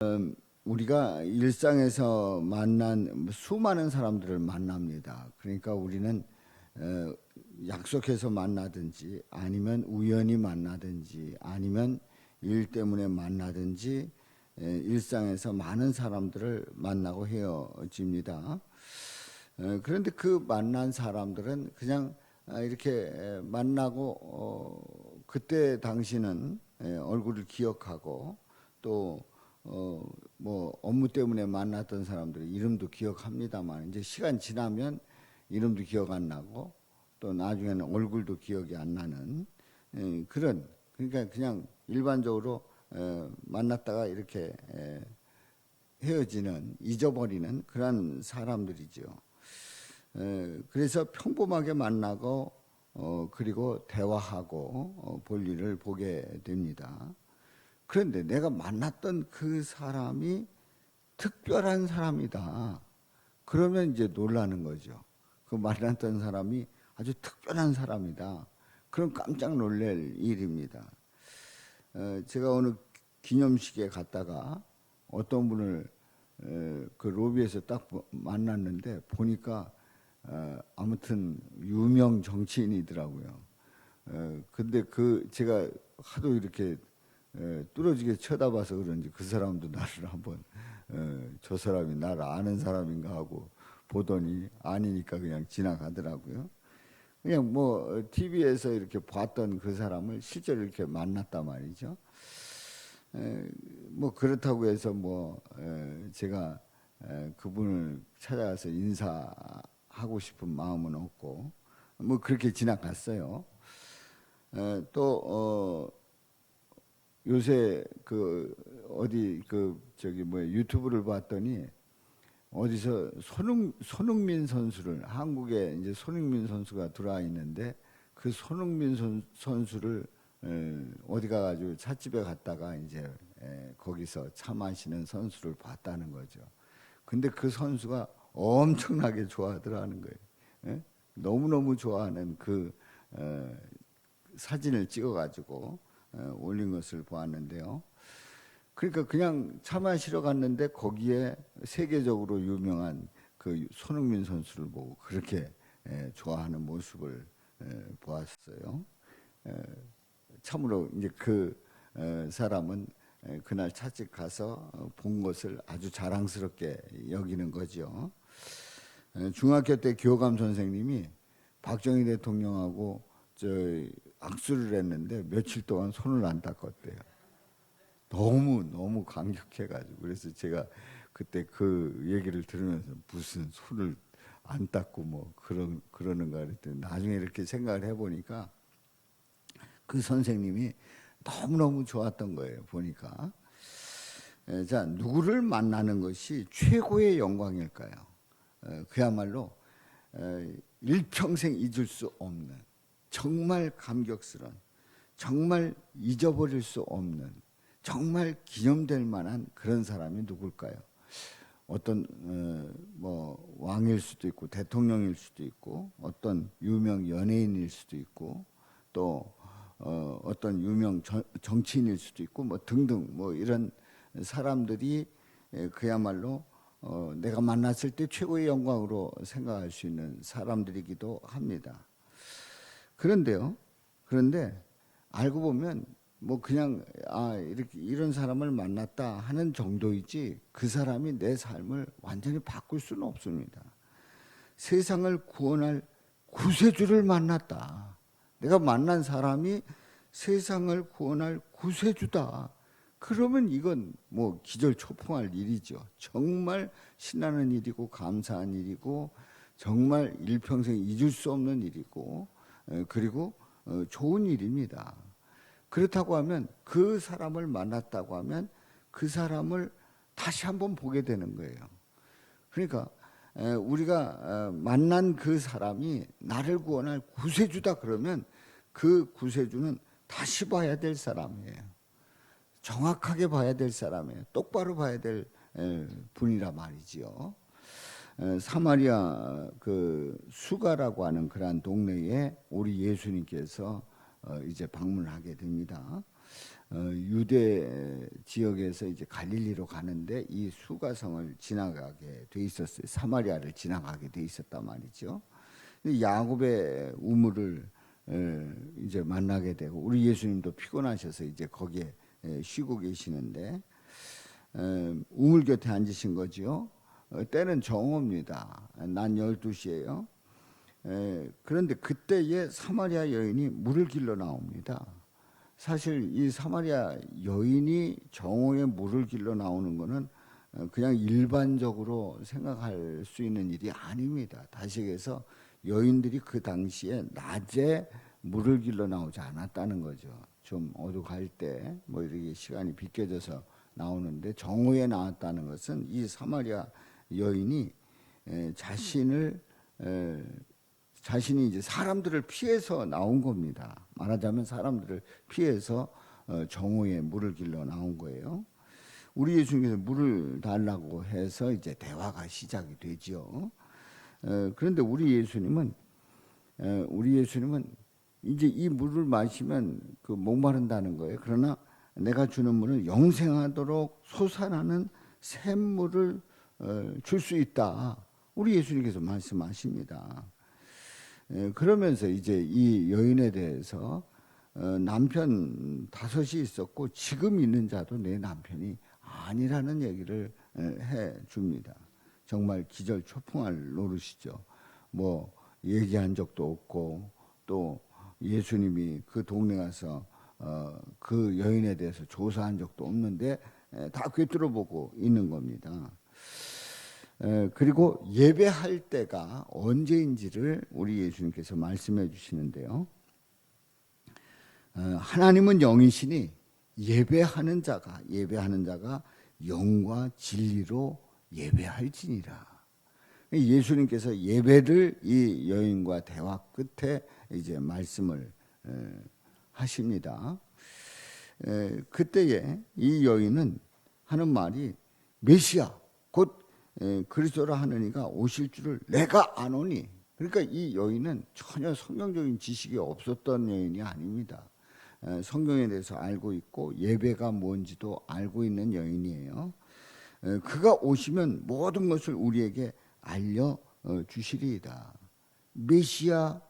음, 우리가 일상에서 만난 수많은 사람들을 만납니다. 그러니까 우리는 어, 약속해서 만나든지 아니면 우연히 만나든지 아니면 일 때문에 만나든지 에, 일상에서 많은 사람들을 만나고 헤어집니다. 어, 그런데 그 만난 사람들은 그냥 아, 이렇게 에, 만나고 어, 그때 에, 얼굴을 기억하고 또 어, 뭐 업무 때문에 만났던 사람들 이름도 기억합니다만 이제 시간 지나면 이름도 기억 안 나고 또 나중에는 얼굴도 기억이 안 나는 에, 그런 그러니까 그냥 일반적으로 에, 만났다가 이렇게 에, 헤어지는 잊어버리는 그런 사람들이죠. 에, 그래서 평범하게 만나고 어, 그리고 대화하고 어, 볼일을 보게 됩니다. 그런데 내가 만났던 그 사람이 특별한 사람이다. 그러면 이제 놀라는 거죠. 그 만났던 사람이 아주 특별한 사람이다. 그럼 깜짝 놀랄 일입니다. 어, 제가 어느 기념식에 갔다가 어떤 분을 에, 그 로비에서 딱 보- 만났는데 보니까 어, 아무튼 유명 정치인이더라고요. 어, 근데 그 제가 하도 이렇게 에, 뚫어지게 쳐다봐서 그런지 그 사람도 나를 한번 에, 저 사람이 나를 아는 사람인가 하고 보더니 아니니까 그냥 지나가더라고요. 그냥 뭐 TV에서 이렇게 봤던 그 사람을 실제로 이렇게 만났단 말이죠. 에, 뭐 그렇다고 해서 뭐 에, 제가 에, 그분을 찾아가서 인사하고 싶은 마음은 없고 뭐 그렇게 지나갔어요. 에, 또 어, 요새 그 어디 그 저기 뭐 유튜브를 봤더니 어디서 손흥 손흥민 선수를 한국에 이제 손흥민 선수가 들어와 있는데 그 손흥민 선, 선수를 에, 어디 가가지고 찻집에 갔다가 이제 에, 거기서 차 마시는 선수를 봤다는 거죠. 근데 그 선수가 엄청나게 좋아하더라는 거예요. 예? 너무너무 좋아하는 그 어, 사진을 찍어가지고 어, 올린 것을 보았는데요. 그러니까 그냥 차 마시러 갔는데 거기에 세계적으로 유명한 그 손흥민 선수를 보고 그렇게 에, 좋아하는 모습을 에, 보았어요. 에, 참으로 이제 그 에, 사람은 에, 그날 차집 가서 어, 본 것을 아주 자랑스럽게 여기는 거죠. 에, 중학교 때 교감 선생님이 박정희 대통령하고 저 악수를 했는데 며칠 동안 손을 안 닦았대요. 너무 너무 감격해가지고 그래서 제가 그때 그 얘기를 들으면서 무슨 손을 안 닦고 뭐 그런 그러는가 그랬더니 나중에 이렇게 생각을 해보니까 그 선생님이 너무 너무 좋았던 거예요 보니까 에, 자 누구를 만나는 것이 최고의 영광일까요? 에, 그야말로 에, 일평생 잊을 수 없는 정말 감격스러운 정말 잊어버릴 수 없는 정말 기념될 만한 그런 사람이 누굴까요? 어떤 어, 뭐 왕일 수도 있고 대통령일 수도 있고 어떤 유명 연예인일 수도 있고 또 어, 어떤 유명 정, 정치인일 수도 있고 뭐 등등 뭐 이런 사람들이 에, 그야말로 어, 내가 만났을 때 최고의 영광으로 생각할 수 있는 사람들이기도 합니다. 그런데요. 그런데 알고 보면 뭐 그냥 아 이렇게 이런 사람을 만났다 하는 정도이지 그 사람이 내 삶을 완전히 바꿀 수는 없습니다. 세상을 구원할 구세주를 만났다. 내가 만난 사람이 세상을 구원할 구세주다. 그러면 이건 뭐 기절초풍할 일이죠. 정말 신나는 일이고 감사한 일이고 정말 일평생 잊을 수 없는 일이고 에, 그리고 어, 좋은 일입니다. 그렇다고 하면 그 사람을 만났다고 하면 그 사람을 다시 한번 보게 되는 거예요. 그러니까 에, 우리가 어, 만난 그 사람이 나를 구원할 구세주다 그러면 그 구세주는 다시 봐야 될 사람이에요. 정확하게 봐야 될 사람이에요. 똑바로 봐야 될 에, 분이라 말이지요. 에, 사마리아 그 수가라고 하는 그러한 동네에 우리 예수님께서 어, 이제 방문하게 됩니다. 어, 유대 지역에서 이제 갈릴리로 가는데 이 수가성을 지나가게 돼 있었어요. 사마리아를 지나가게 돼 있었단 말이죠. 야곱의 우물을 에, 이제 만나게 되고 우리 예수님도 피곤하셔서 이제 거기에 에, 쉬고 계시는데 에, 우물 곁에 앉으신 거지요. 어, 때는 정오입니다. 난 12시예요. 에, 그런데 그때에 사마리아 여인이 물을 길러 나옵니다. 사실 이 사마리아 여인이 정오에 물을 길러 나오는 것은 어, 그냥 일반적으로 생각할 수 있는 일이 아닙니다. 다시 얘기해서 여인들이 그 당시에 낮에 물을 길러 나오지 않았다는 거죠. 좀 어둑할 때 뭐 이렇게 시간이 비껴져서 나오는데 정오에 나왔다는 것은 이 사마리아 여인이 에, 자신을 에, 자신이 이제 사람들을 피해서 나온 겁니다. 말하자면 사람들을 피해서 어, 정오에 물을 길러 나온 거예요. 우리 예수님께서 물을 달라고 해서 이제 대화가 시작이 되지요. 어, 그런데 우리 예수님은 어, 우리 예수님은 이제 이 물을 마시면 그 목마른다는 거예요. 그러나 내가 주는 물은 영생하도록 솟아나는 샘물을 어, 줄 수 있다. 우리 예수님께서 말씀하십니다. 예, 그러면서 이제 이 여인에 대해서 어, 남편 다섯이 있었고 지금 있는 자도 내 남편이 아니라는 얘기를 에, 해 줍니다. 정말 기절 초풍할 노릇이죠. 뭐 얘기한 적도 없고 또 예수님이 그 동네 가서 어, 그 여인에 대해서 조사한 적도 없는데 에, 다 꿰뚫어보고 있는 겁니다. 에, 그리고 예배할 때가 언제인지를 우리 예수님께서 말씀해 주시는데요. 어, 하나님은 영이시니 예배하는 자가 예배하는 자가 영과 진리로 예배할지니라. 예수님께서 예배를 이 여인과 대화 끝에 이제 말씀을 에, 하십니다. 에, 그때에 이 여인은 하는 말이 메시아 곧 에, 그리스도라 하느니가 오실 줄을 내가 아노니 그러니까 이 여인은 전혀 성경적인 지식이 없었던 여인이 아닙니다. 에, 성경에 대해서 알고 있고 예배가 뭔지도 알고 있는 여인이에요. 에, 그가 오시면 모든 것을 우리에게 알려 어, 주시리이다. 메시아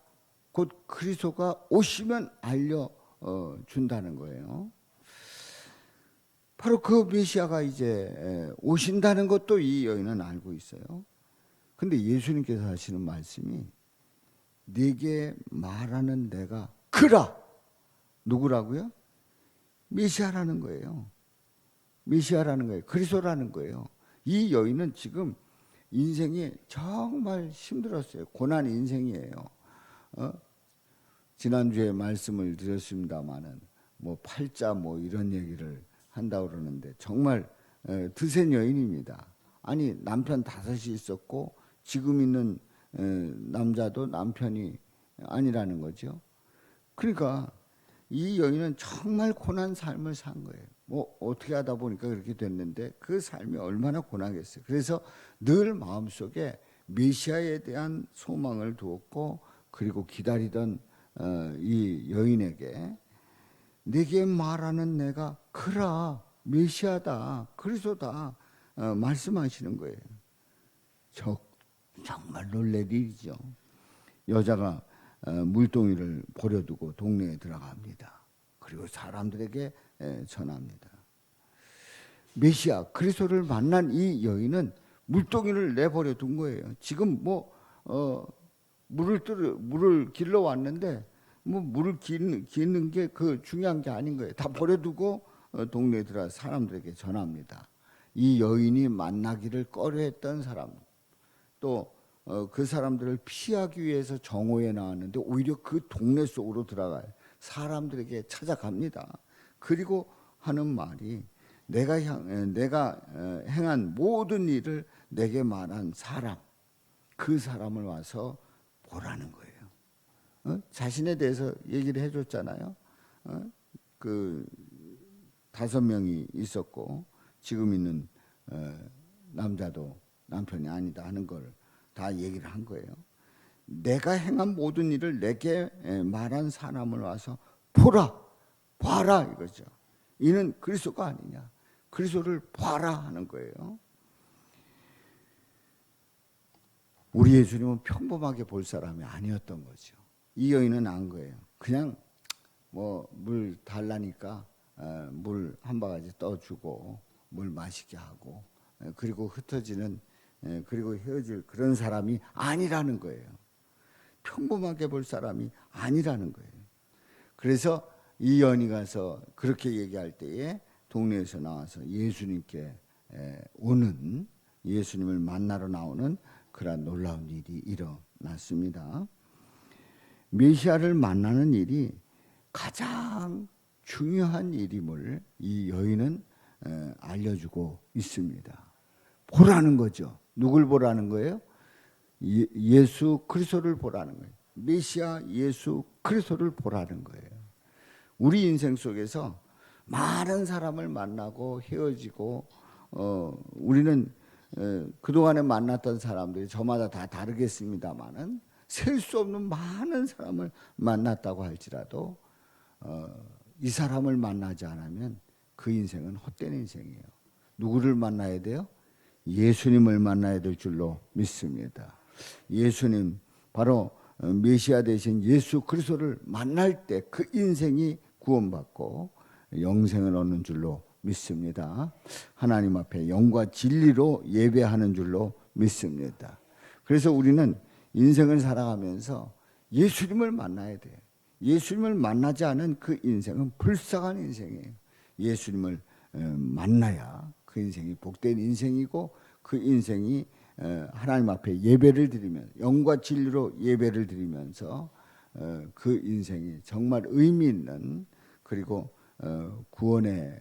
곧 그리스도가 오시면 알려 어, 준다는 거예요. 바로 그 메시아가 이제 에, 오신다는 것도 이 여인은 알고 있어요. 근데 예수님께서 하시는 말씀이 네게 말하는 내가 그라 누구라고요? 메시아라는 거예요. 메시아라는 거예요. 그리스도라는 거예요. 이 여인은 지금 인생이 정말 힘들었어요. 고난 인생이에요. 어? 지난주에 말씀을 드렸습니다마는 뭐 팔자 뭐 이런 얘기를 한다 그러는데 정말 에, 드센 여인입니다. 아니 남편 다섯이 있었고 지금 있는 에, 남자도 남편이 아니라는 거죠. 그러니까 이 여인은 정말 고난 삶을 산 거예요. 뭐 어떻게 하다 보니까 그렇게 됐는데 그 삶이 얼마나 고나겠어요. 그래서 늘 마음속에 메시아에 대한 소망을 두었고 그리고 기다리던 어, 이 여인에게 내게 말하는 내가 그라 메시아다 그리스도다 어, 말씀하시는 거예요. 저, 정말 놀랄 일이죠. 여자가 어, 물동이를 버려두고 동네에 들어갑니다. 그리고 사람들에게 에, 전합니다. 메시아 그리스도를 만난 이 여인은 물동이를 내버려 둔 거예요. 지금 뭐 어, 물을 뜨 물을 길러 왔는데 뭐 물을 기는, 게 그 중요한 게 아닌 거예요. 다 버려두고 어, 동네에 들어 사람들에게 전합니다. 이 여인이 만나기를 꺼려했던 사람 또 어, 그 사람들을 피하기 위해서 정오에 나왔는데 오히려 그 동네 속으로 들어가요. 사람들에게 찾아갑니다. 그리고 하는 말이 내가 향, 내가 어, 행한 모든 일을 내게 말한 사람 그 사람을 와서 보라는 거예요. 어? 자신에 대해서 얘기를 해줬잖아요. 어? 그 다섯 명이 있었고 지금 있는 어, 남자도 남편이 아니다 하는 걸 다 얘기를 한 거예요. 내가 행한 모든 일을 내게 말한 사람을 와서 보라, 봐라 이거죠. 이는 그리스도가 아니냐. 그리스도를 봐라 하는 거예요. 우리 예수님은 평범하게 볼 사람이 아니었던 거죠. 이 여인은 안 거예요. 그냥 뭐 물 달라니까 어, 물한 바가지 떠주고 물 마시게 하고 에, 그리고 흩어지는 에, 그리고 헤어질 그런 사람이 아니라는 거예요. 평범하게 볼 사람이 아니라는 거예요. 그래서 이 여인이 가서 그렇게 얘기할 때에 동네에서 나와서 예수님께 에, 오는 예수님을 만나러 나오는 그러한 놀라운 일이 일어났습니다. 메시아를 만나는 일이 가장 중요한 일임을 이 여인은 에, 알려주고 있습니다. 보라는 거죠. 누굴 보라는 거예요? 예, 예수 그리스도를 보라는 거예요. 메시아 예수 그리스도를 보라는 거예요. 우리 인생 속에서 많은 사람을 만나고 헤어지고 어 우리는 에, 그동안에 만났던 사람들이 저마다 다 다르겠습니다만은 셀 수 없는 많은 사람을 만났다고 할지라도 어, 이 사람을 만나지 않으면 그 인생은 헛된 인생이에요. 누구를 만나야 돼요? 예수님을 만나야 될 줄로 믿습니다. 예수님 바로 어, 메시아 되신 예수 그리스도를 만날 때 그 인생이 구원받고 영생을 얻는 줄로 믿습니다. 하나님 앞에 영과 진리로 예배하는 줄로 믿습니다. 그래서 우리는 인생을 살아가면서 예수님을 만나야 돼. 예수님을 만나지 않은 그 인생은 불쌍한 인생이에요. 예수님을 어, 만나야 그 인생이 복된 인생이고 그 인생이 어, 하나님 앞에 예배를 드리면 영과 진리로 예배를 드리면서 어, 그 인생이 정말 의미 있는 그리고 어, 구원의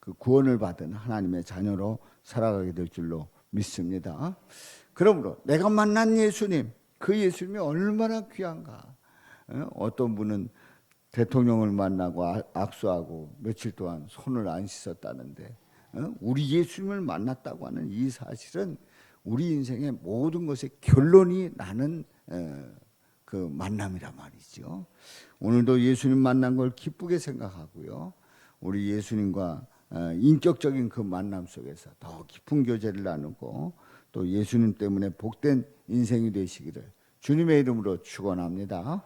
그 구원을 받은 하나님의 자녀로 살아가게 될 줄로 믿습니다. 그러므로 내가 만난 예수님, 그 예수님이 얼마나 귀한가. 어, 어떤 분은 대통령을 만나고 아- 악수하고 며칠 동안 손을 안 씻었다는데 어, 우리 예수님을 만났다고 하는 이 사실은 우리 인생의 모든 것의 결론이 나는 어, 그 만남이란 말이죠. 오늘도 예수님 만난 걸 기쁘게 생각하고요. 우리 예수님과 어, 인격적인 그 만남 속에서 더 깊은 교제를 나누고 또 예수님 때문에 복된 인생이 되시기를 주님의 이름으로 축원합니다.